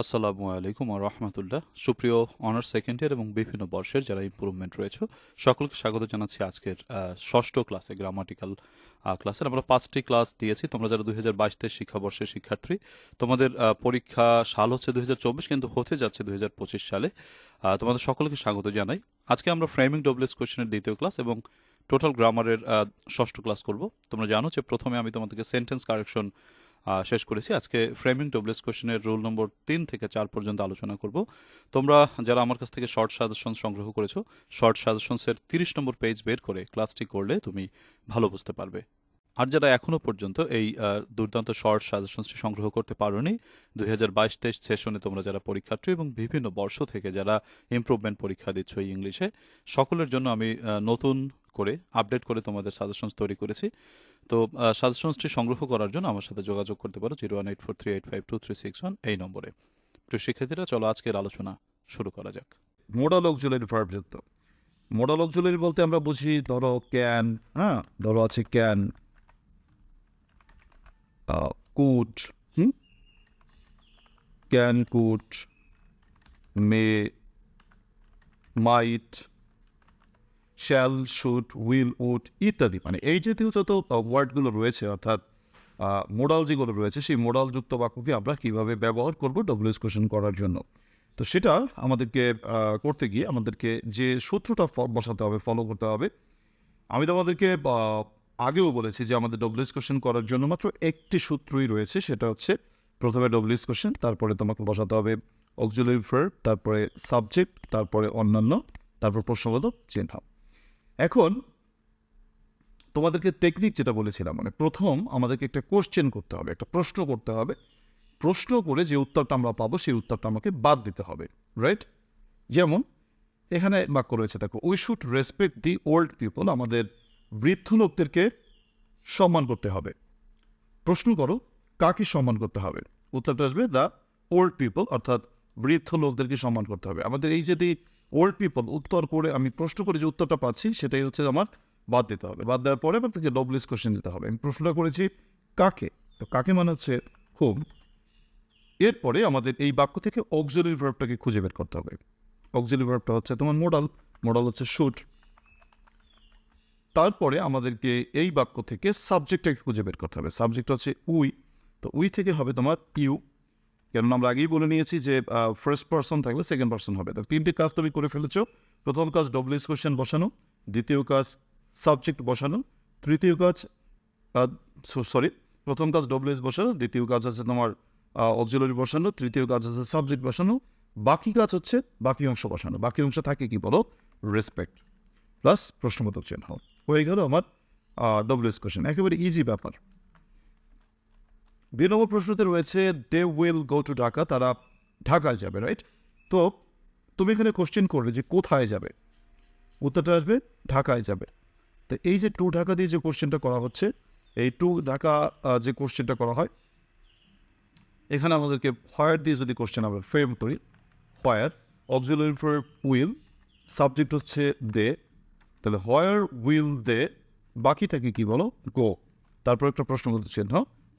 আসসালামু আলাইকুম রহমতুল্লাহ। সুপ্রিয় অনার্স সেকেন্ড ইয়ার এবং বিভিন্ন বর্ষের যারা ইম্প্রুভমেন্ট রয়েছে, সকলকে স্বাগত জানাচ্ছি আজকের ষষ্ঠ ক্লাসে গ্রামাটিক্যাল ক্লাসের আমরা পাঁচটি ক্লাস দিয়েছি। তোমরা যারা দুই হাজার বাইশ শিক্ষাবর্ষের শিক্ষার্থী, তোমাদের পরীক্ষা সাল হচ্ছে দুই কিন্তু হতে যাচ্ছে দুই সালে। তোমাদের সকলকে স্বাগত জানাই। আজকে আমরা ফ্রেমিং ডবলেস কোয়েশনের দ্বিতীয় ক্লাস এবং টোটাল গ্রামারের ষষ্ঠ ক্লাস করব। তোমরা জানো যে প্রথমে আমি তোমাদেরকে সেন্টেন্স কারেকশন শেষ করেছি। আজকে ফ্রেমিং ডবলেস কোশ্চেনের রুল নম্বর তিন থেকে চার পর্যন্ত আলোচনা করব। তোমরা যারা আমার কাছ থেকে শর্ট সাজেশন সংগ্রহ করেছ শর্ট সাজেশনসের তিরিশ নম্বর পেজ বের করে ক্লাসটি করলে তুমি ভালো বুঝতে পারবে। আর যারা এখনও পর্যন্ত এই দুর্দান্ত শর্ট সাজেশনসটি সংগ্রহ করতে পারোনি, দুই হাজার বাইশ তেইশ সেশনে তোমরা যারা পরীক্ষার্থী এবং বিভিন্ন বর্ষ থেকে যারা ইমপ্রুভমেন্ট পরীক্ষা দিচ্ছ এই ইংলিশে সকলের জন্য আমি নতুন করে আপডেট করে তোমাদের সাজেশনস তৈরি করেছি। তো সাজেশনসটি সংগ্রহ করার জন্য আমার সাথে যোগাযোগ করতে পারো zero one eight four three eight five two three six one এই নম্বরে। প্রিয় শিক্ষার্থীরা, চলো আজকের আলোচনা শুরু করা যাক। মোডাল অক্সিলারি ভার্ব যুক্ত। মোডাল অক্সিলারি বলতে আমরা বুঝি, ধরো ক্যান হ্যাঁ? ধরো আছে can could can could may might shall should will would ইত্যাদি। মানে এই জাতীয় যত ওয়ার্ডগুলো রয়েছে, অর্থাৎ মোডাল যেগুলো রয়েছে, সেই মোডালযুক্ত বাক্যকে আমরা কীভাবে ব্যবহার করব ডব্লিউএস কোশ্চেন করার জন্য। তো সেটা আমাদেরকে করতে গিয়ে আমাদেরকে যে সূত্রটা বসাতে হবে ফলো করতে হবে, আমি তো আমাদেরকে আগেও বলেছি যে আমাদের ডব্লিউএস কোশ্চেন করার জন্য মাত্র একটি সূত্রই রয়েছে, সেটা হচ্ছে প্রথমে ডব্লিউএস কোশ্চেন তারপরে তোমাকে বসাতে হবে অক্সিলারি ভার্ব তারপরে সাবজেক্ট তারপরে অন্যান্য, তারপর প্রশ্নবোধক চিহ্ন। এখন তোমাদেরকে টেকনিক যেটা বলেছিলাম মানে প্রথম আমাদেরকে একটা কোশ্চেন করতে হবে, একটা প্রশ্ন করতে হবে। প্রশ্ন করে যে উত্তরটা আমরা পাবো, সেই উত্তরটা আমাকে বাদ দিতে হবে রাইট যেমন, এখানে বাক্য রয়েছে, দেখো we should respect the old people আমাদের বৃদ্ধ লোকদেরকে সম্মান করতে হবে। প্রশ্ন করো, কাকে সম্মান করতে হবে? উত্তরটা আসবে দ্য ওল্ড পিপল অর্থাৎ বৃদ্ধ লোকদেরকে সম্মান করতে হবে। আমাদের এই যদি ওল্ড পিপল উত্তর করে আমি প্রশ্ন করে যে উত্তরটা পাচ্ছি, সেটাই হচ্ছে আমার বাদ দিতে হবে। বাদ দেওয়ার পরে আমার থেকে ডবলিস কোশ্চেন দিতে হবে। আমি প্রশ্নটা করেছি কাকে? তো কাকে মানে হচ্ছে খুব? এরপরে আমাদের এই বাক্য থেকে অক্সিলারি ভার্বটাকে খুঁজে বের করতে হবে। অক্সিলারি ভার্বটা হচ্ছে তোমার মোডাল মোডাল হচ্ছে শুট তারপরে আমাদেরকে এই বাক্য থেকে সাবজেক্টটাকে খুঁজে বের করতে হবে। সাবজেক্ট হচ্ছে উই তো উই থেকে হবে তোমার ইউ কেননা আমরা আগেই বলে নিয়েছি যে ফার্স্ট পার্সন থাকলে সেকেন্ড পার্সন হবে। তো তিনটি কাজ তুমি করে ফেলেছো। প্রথম কাজ ডব্লিউএস কোশ্চেন বসানো, দ্বিতীয় কাজ সাবজেক্ট বসানো, তৃতীয় কাজ সরি প্রথম কাজ ডব্লিউএস বসানো, দ্বিতীয় কাজ আছে তোমার অক্সিলারি বসানো, তৃতীয় কাজ আছে সাবজেক্ট বসানো, বাকি কাজ হচ্ছে বাকি অংশ বসানো। বাকি অংশ থাকে কি বলো? রেসপেক্ট প্লাস প্রশ্নবোধক চিহ্ন। হয়ে গেল আমার ডব্লিউএস কোশ্চেন একেবারে ইজি ব্যাপার। দুই প্রশ্নতে রয়েছে they will go to Dhaka তারা ঢাকায় যাবে রাইট তো তুমি এখানে কোশ্চেন করবে যে কোথায় যাবে? উত্তরটা আসবে, ঢাকায় যাবে। তো এই যে টু ঢাকা দিয়ে যে কোশ্চেনটা করা হচ্ছে, এই টু ঢাকা যে কোশ্চেনটা করা হয়, এখানে আমাদেরকে ফায়ার দিয়ে যদি কোশ্চেন আমরা ফ্রেম করি ফায়ার অক্সিলারি ফর উইল সাবজেক্ট হচ্ছে দে তাহলে হোয়ার উইল দে বাকি থাকে কি বলো গো তারপর একটা প্রশ্ন বলতে চিহ্ন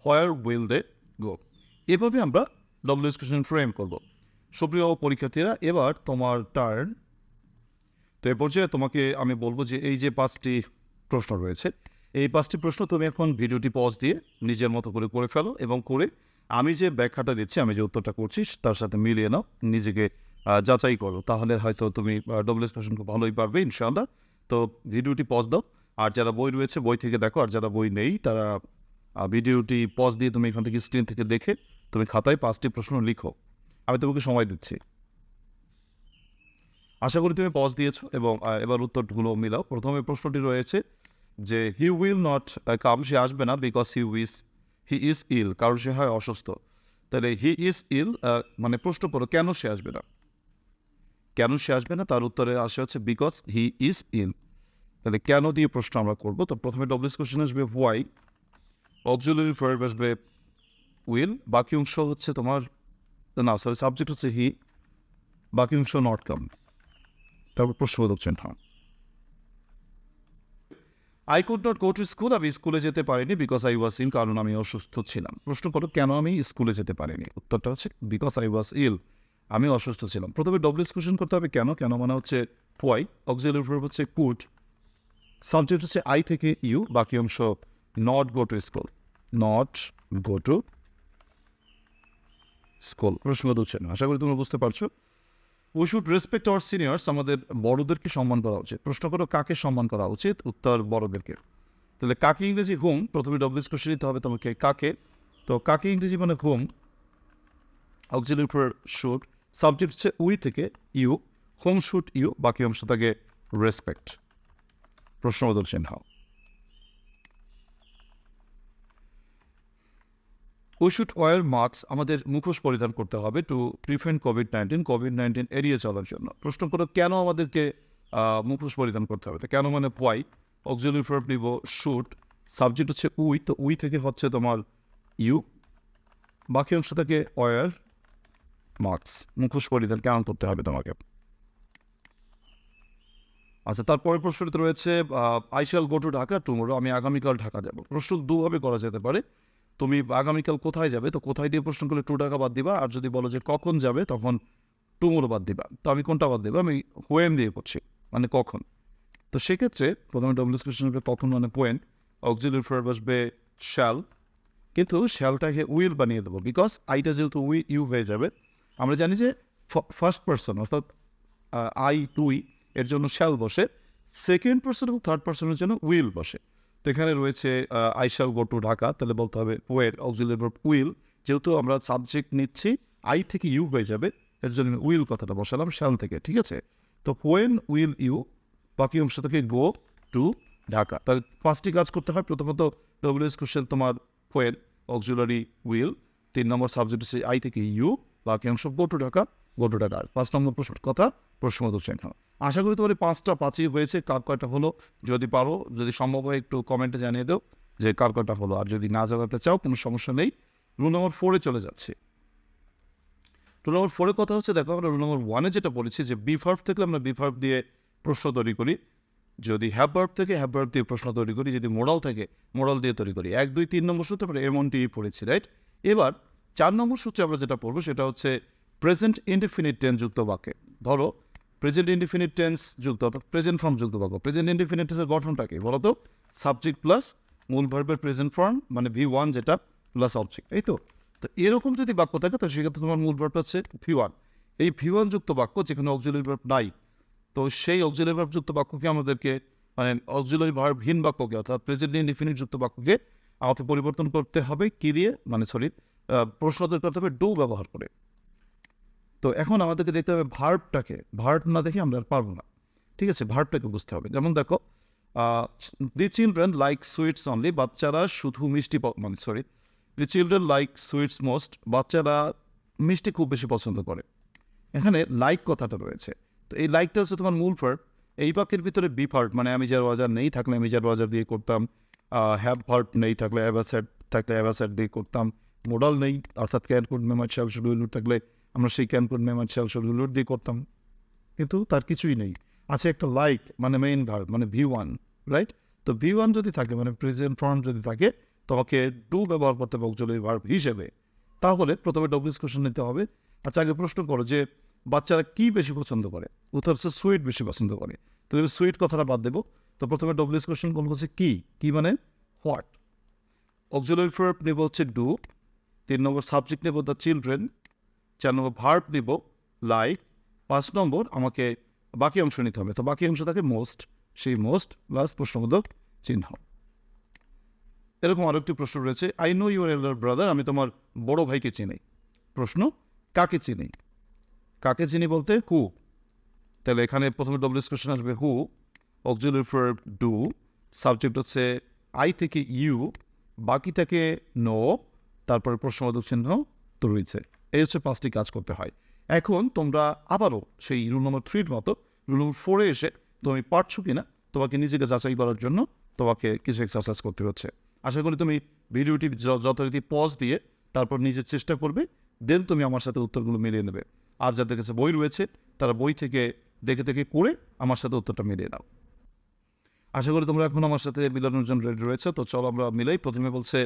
হোয়ার উইল দে গো এভাবে আমরা ডব্লিউএস কোশ্চেন ফ্রেম করব। সুপ্রিয় পরীক্ষার্থীরা, এবার তোমার টার্ন তো এ পর্যায়ে তোমাকে আমি বলব যে এই যে পাঁচটি প্রশ্ন রয়েছে, এই পাঁচটি প্রশ্ন তুমি এখন ভিডিওটি পজ দিয়ে নিজের মতো করে করে ফেলো এবং করে আমি যে ব্যাখ্যাটা দিচ্ছি, আমি যে উত্তরটা করছি, তার সাথে মিলিয়ে নাও, নিজেকে যাচাই করো। তাহলে হয়তো তুমি ডব্লিউএস কোশ্চেন খুব ভালোই পারবে, ইনশাআল্লাহ। তো ভিডিওটি পজ দাও। আর যারা বই রয়েছে, বই থেকে দেখো, আর যারা বই নেই, তারা ভিডিওটি পজ দিয়ে তুমি এখান থেকে স্ক্রিন থেকে দেখে তুমি খাতায় পাঁচটি প্রশ্ন লিখো। আমি তোমাকে সময় দিচ্ছি। আশা করি তুমি পজ দিয়েছ এবং এবার উত্তরগুলো মিলাও। প্রথমে প্রশ্নটি রয়েছে যে হি উইল নট কাম সে আসবে না because he wish he is ill কারণ সে হয় অসুস্থ। তাহলে হি ইজ ইল মানে প্রশ্ন করো, কেন সে আসবে না? কেন সে আসবে না? তার উত্তরে আসে হচ্ছে বিকজ হি ইজ ইল তাহলে, কেন? দিয়ে প্রশ্ন আমরা করব। তো প্রথমে ডব্লিউস কোশ্চেন আসবে হোয়াই অক্সিলারি ভার্ব আসবে উইল, বাকি অংশ হচ্ছে তোমার, না সরি সাবজেক্ট হচ্ছে হি, বাকি অংশ নট কাম তারপর প্রশ্নবোধক চিহ্ন। I could not go to school আমি স্কুলে যেতে পারিনি বিকজ আই ওয়াজ ইল কারণ আমি অসুস্থ ছিলাম। প্রশ্ন করো কেন আমি স্কুলে যেতে পারিনি? উত্তরটা হচ্ছে বিকজ আই ওয়াজ ইল আমি অসুস্থ ছিলাম। প্রথমে ডব্লিউস কোশ্চেন করতে হবে, কেন? কেন মানে হচ্ছে পোয়াই অক্সিলারি ভার্ব হচ্ছে কুড সাবজেক্ট হচ্ছে আই থেকে ইউ বাকি অংশ not go to school not go to school প্রশ্ন হচ্ছে না আশা করি তোমরা বুঝতে পারছ। We should respect our seniors আমাদের বড়দেরকে সম্মান করা উচিত। প্রশ্ন করো, কাকে সম্মান করা উচিত? উত্তর, বড়দেরকে। তাহলে কাকে ইংরেজি হুম? প্রথমে ডব্লিউস কোশ্চেন নিতে হবে তোমাকে। কাকে? তো কাকে ইংরেজি মানে হুম? অক্সিলারি ফর শুড সাবজেক্ট হচ্ছে উই থেকে ইউ হোম শুড ইউ বাকি অংশ থাকে রেসপেক্ট প্রশ্নবোধক চিহ্ন উই শুড ওয়ার মাস্ক আমাদের মুখোশ পরিধান করতে হবে to prevent COVID nineteen COVID nineteen এড়িয়ে চলার জন্য। প্রশ্ন করো, কেন আমাদেরকে মুখোশ পরিধান করতে হবে? তো কেন মানে ওয়াই অক্সিলারি ফর নিব শুট সাবজেক্ট হচ্ছে উই, তো উই থেকে হচ্ছে তোমার ইউ বাকি অংশ থেকে ওয়ার মাস্ক মুখোশ পরিধান কেন করতে হবে তোমাকে? আচ্ছা তারপরের প্রশ্নটিতে রয়েছে I go to Dhaka tomorrow আমি আগামীকাল ঢাকা যাব। প্রশ্ন দুভাবে করা যেতে পারে। তুমি আগামীকাল কোথায় যাবে? তো কোথায় দিয়ে প্রশ্ন করলে টু ঢাকা বাদ দিবা? আর যদি বলো যে কখন যাবে, তখন টুমোরো বাদ দিবা। তো আমি কোনটা বাদ দেবো? আমি হোয়েন দিয়ে করছি মানে কখন? তো সেক্ষেত্রে প্রথমে ডব্লিউস কোশ্চেন হবে কখন মানে পোয়েন অক্সিলারি ফর বসবে শ্যাল কিন্তু শ্যালটাকে উইল বানিয়ে দেবো বিকজ আইটা যেহেতু উই ইউ হয়ে যাবে, আমরা জানি যে ফার্স্ট পার্সন অর্থাৎ আই টুই এর জন্য শ্যাল বসে। সেকেন্ড পার্সন এবং থার্ড পার্সনের জন্য উইল বসে। তো এখানে রয়েছে আই গো টু ঢাকা। তাহলে বলতে হবে, ওয়ের অক্সিলারি ভার্ব উইল। যেহেতু আমরা সাবজেক্ট নিচ্ছি, আই থেকে ইউ হয়ে যাবে, এর জন্য উইল কথাটা বসালাম, শ্যাল থেকে, ঠিক আছে? তো হোয়েন উইল ইউ, বাকি অংশ থেকে গো টু ঢাকা। তাহলে পাঁচটি কাজ করতে হয়। প্রথমত, ডব্লিউএস কোশ্চেন তোমার হোয়েন অক্সিলারি উইল। তিন নম্বর সাবজেক্ট হচ্ছে আই থেকে ইউ, বাকি অংশ go to Dhaka. Go to Dhaka পাঁচ নম্বর প্রশ্ন, কথা প্রশ্নবোধক চিহ্ন আশা করি তোমার পাঁচটা পাঁচই হয়েছে, কার কয়টা হলো যদি পারো, যদি সম্ভব হয় একটু কমেন্টে জানিয়ে দাও যে কার কয়টা হলো। আর যদি না জানাতে চাও, কোনো সমস্যা নেই। রুল নম্বর ফোরে চলে যাচ্ছে। রুল নম্বর ফোরের কথা হচ্ছে, দেখো আমরা রুল নম্বর ওয়ানে যেটা বলেছি যে বি ভার্ভ থেকে আমরা বি ভার্ভ দিয়ে প্রশ্ন তৈরি করি। যদি হ্যাভ ভার্ভ থেকে হ্যাভ ভার্ভ দিয়ে প্রশ্ন তৈরি করি, যদি মোডাল থেকে মোডাল দিয়ে তৈরি করি। এক, দুই, তিন নম্বর সূত্রে আমরা এমনটি পড়েছি রাইট এবার চার নম্বর সূত্রে আমরা যেটা পড়ব সেটা হচ্ছে প্রেজেন্ট ইনডিফিনিট টেন্স যুক্ত বাক্যে। ধরো প্রেজেন্ট ইনডিফিনিট টেন্স যুক্ত অর্থাৎ প্রেজেন্ট ফর্ম যুক্ত বাক্য। প্রেজেন্ট ইনডিফিনিট টেন্সের গঠনটা কি? বলো তো সাবজেক্ট প্লাস মূল ভার্বের প্রেজেন্ট ফর্ম মানে ভি ওয়ান যেটা প্লাস অবজেক্ট এই তো? তো এরকম যদি বাক্য থাকে তো সেক্ষেত্রে তোমার মূল ভার্বটা হচ্ছে ভি ওয়ান এই ভি ওয়ান যুক্ত বাক্য, যেখানে অক্সিলারি ভার্ব নাই, তো সেই অক্সিলারি ভার্ব যুক্ত বাক্যকে আমাদেরকে মানে অক্সিলারি ভার্বহীন বাক্যকে, অর্থাৎ প্রেজেন্ট ইনডিফিনিট যুক্ত বাক্যকে, আমাকে পরিবর্তন করতে হবে, কি দিয়ে? মানে সরি প্রশ্ন করতে হবে ডু ব্যবহার করে। তো এখন আমাদেরকে দেখতে হবে ভার্বটাকে। ভার্ব না দেখে আমরা আর পারব না। ঠিক আছে? ভার্বটাকে বুঝতে হবে। যেমন দেখো the children like sweets only বাচ্চারা শুধু মিষ্টি মানে sorry the children like sweets most বাচ্চারা মিষ্টি খুব বেশি পছন্দ করে। এখানে লাইক কথাটা রয়েছে। তো এই লাইকটা হচ্ছে তোমার মূল ভার্ব এই বাক্যের ভিতরে বি ভার্ব মানে আমি যার ওয়াজার নেই থাকলে আমি যার ওয়াজার দিয়ে করতাম। হ্যাভ ভার্ব নেই থাকলে অ্যাভাসেট থাকলে অ্যাভাসেট দিয়ে করতাম। মোডাল নেই, অর্থাৎ ক্যান শুডুলুর থাকলে আমরা সেই কোড মেমার শ্যাল শুডুলুর দিয়ে করতাম। কিন্তু তার কিছুই নেই। আছে একটা লাইক মানে মেইন ভার্ব মানে ভি ওয়ান রাইট তো ভি ওয়ান যদি থাকে মানে প্রেজেন্ট ফর্ম যদি থাকে তোমাকে ডু ব্যবহার করতে হবে অক্সিলারি ভার্ব হিসেবে। তাহলে প্রথমে ডব্লিউস কোশ্চেন নিতে হবে। আচ্ছা আগে প্রশ্ন করো যে বাচ্চারা কি বেশি পছন্দ করে? উত্তর হচ্ছে সুইট বেশি পছন্দ করে। তো সুইট কথাটা বাদ দেবো। তো প্রথমে ডব্লিউস কোশ্চেন কোন হচ্ছে কি? কি মানে? হোয়াট অক্সিলারি ভার্ব নেব হচ্ছে ডু তিন নম্বর সাবজেক্ট নেব দ্য চিলড্রেন চার নম্বর ভার্ব নেব লাইক পাঁচ নম্বর আমাকে বাকি অংশ নিতে হবে। তো বাকি অংশ থাকে মোস্ট সেই মোস্ট প্লাস প্রশ্নবোধক চিহ্ন। এরকম আরও একটি প্রশ্ন রয়েছে। I know your elder brother আমি তোমার বড় ভাইকে চিনি। প্রশ্ন, কাকে চিনি? কাকে চিনি বলতে? হু তাহলে এখানে প্রথমে ডব্লিউস কোশ্চেন আসবে হু অক্সিলারি ডু সাবজেক্ট হচ্ছে আই থেকে ইউ বাকি থেকে নো তারপরে প্রশ্নবোধক চিহ্ন তো রয়েছে। এই হচ্ছে পাঁচটি কাজ করতে হয়। এখন তোমরা আবারও সেই রুল নম্বর থ্রির মতো রুল নম্বর ফোরে এসে তুমি পারছ কিনা, তোমাকে নিজেকে যাচাই করার জন্য তোমাকে কিছু এক্সারসাইজ করতে হচ্ছে। আশা করি তুমি ভিডিওটি যথারীতি পজ দিয়ে তারপর নিজের চেষ্টা করবে দেন তুমি আমার সাথে উত্তরগুলো মিলিয়ে নেবে। আর যাদের কাছে বই রয়েছে, তারা বই থেকে দেখে দেখে করে আমার সাথে উত্তরটা মিলিয়ে নাও। আশা করি তোমরা এখন আমার সাথে মিলানোর জন্য রেডি রয়েছে, তো চলো আমরা মিলাই প্রথমে বলছে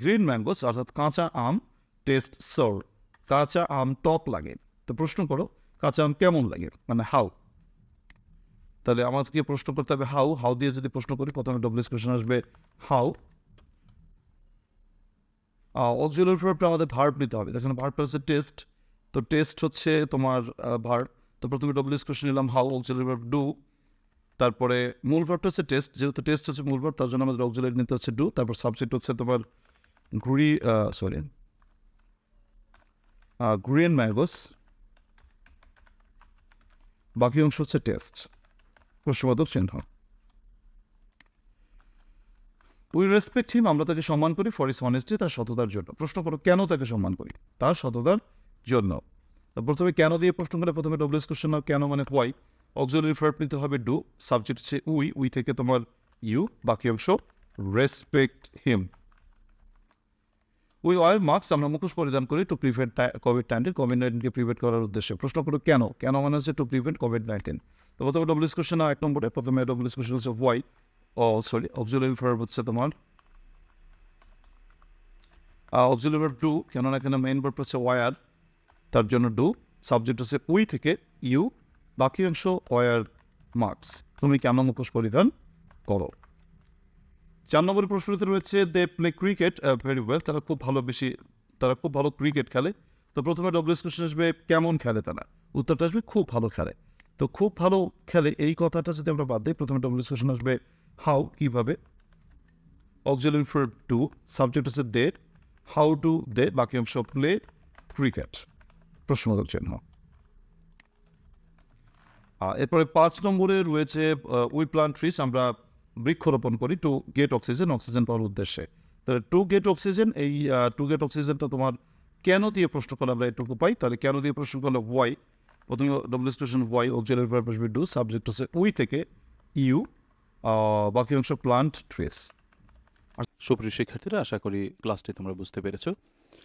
গ্রিন ম্যাঙ্গোস, অর্থাৎ কাঁচা আম টেস্ট সোর। কাঁচা আম টক লাগে। তো প্রশ্ন করো, কাঁচা আম কেমন লাগে? মানে হাউ তাহলে আমাদেরকে প্রশ্ন করতে হবে হাউ হাউ দিয়ে যদি প্রশ্ন করি, প্রথমে ডব্লিউএস কোয়েশন আসবে হাউ অক্সিলারি ভার্বটা আমাদের ভার্ব নিতে হবে। দেখুন ভার্বটা হচ্ছে টেস্ট তো টেস্ট হচ্ছে তোমার ভার্ব তো প্রথমে ডব্লিউএস কোয়েশন নিলাম হাউ অক্সিলারি ভার্ব ডু তারপরে মূল ভার্বটা হচ্ছে টেস্ট যেহেতু টেস্ট হচ্ছে মূল ভার্ব তার জন্য আমাদের অক্সিলারি নিতে হচ্ছে ডু তারপর সাবজেক্ট হচ্ছে তোমার গ্রি সরি গ্রিন ম্যাগোস বাকি অংশ হচ্ছে টেস্ট প্রশ্নবোধক চিহ্ন। উই রেসপেক্ট হিম আমরা তাকে সম্মান করি ফর ইস অনেস্টি তার সততার জন্য। প্রশ্ন করো, কেন তাকে সম্মান করি? তার সততার জন্য। প্রথমে কেন দিয়ে প্রশ্ন করে, প্রথমে ডব্লিউএস কোশ্চেন নাও, কেন মানে হোয়াই অক্সিলারি ভার্ব নিতে হবে ডু সাবজেক্ট হচ্ছে উই উই থেকে তোমার ইউ বাকি অংশ respect him we wear mask, আমরা মুখোশ পরিধান করি to prevent COVID nineteen COVID নাইন্টিনকে prevent করার উদ্দেশ্যে। প্রশ্ন করো কেন? কেন মানে হচ্ছে টু প্রিভেন্ট কোভিড নাইন্টিন তো প্রথমে ডব্লিউএস কোশ্চেন এক নম্বরে। প্রথমে ডব্লিউএস কোশ্চেন হচ্ছে why oh sorry auxiliary verb হচ্ছে তোমার অক্সিলারি ভার্ব ডু কেননা এখানে মেইন ভার্ব হচ্ছে ওয়ার তার জন্য ডু সাবজেক্ট হচ্ছে উই থেকে ইউ বাকি অংশ ওয়ার মার্কস তুমি কেন মুখোশ পরিধান করো? চার নম্বর প্রশ্নতে রয়েছে they play cricket very well তারা খুব ভালো বেশি, তারা খুব ভালো ক্রিকেট খেলে। তো প্রথমে ডব্লিউএস কোশ্চেন আসবে, কেমন খেলে তারা? উত্তরটা আসবে, খুব ভালো খেলে। তো খুব ভালো খেলে, এই কথাটা যদি আমরা বাদ দিই, প্রথমে ডব্লিউএস কোশ্চেন আসবে হাউ কীভাবে? অক্সিলারি ফর টু সাবজেক্ট হচ্ছে দে হাউ টু দে বাকি অংশ প্লে ক্রিকেট প্রশ্নবোধক চিহ্ন। এরপরে পাঁচ নম্বরে রয়েছে উই প্লান্ট ট্রিস আমরা বৃক্ষরোপণ করি টু গেট অক্সিজেন অক্সিজেন পাওয়ার উদ্দেশ্যে। তো টু গেট অক্সিজেন এই টু গেট অক্সিজেনটা তোমার কেন দিয়ে প্রশ্ন করলে আমরা এটুকু পাই, তাহলে কেন দিয়ে প্রশ্ন করলে ওয়াই প্রথমে W question why auxiliary verb আসবে ডু সাবজেক্ট হচ্ছে উই থেকে ইউ বাকি অংশ প্লান্ট ট্রেস সুপ্রিয় শিক্ষার্থীরা, আশা করি ক্লাসটি তোমরা বুঝতে পেরেছ।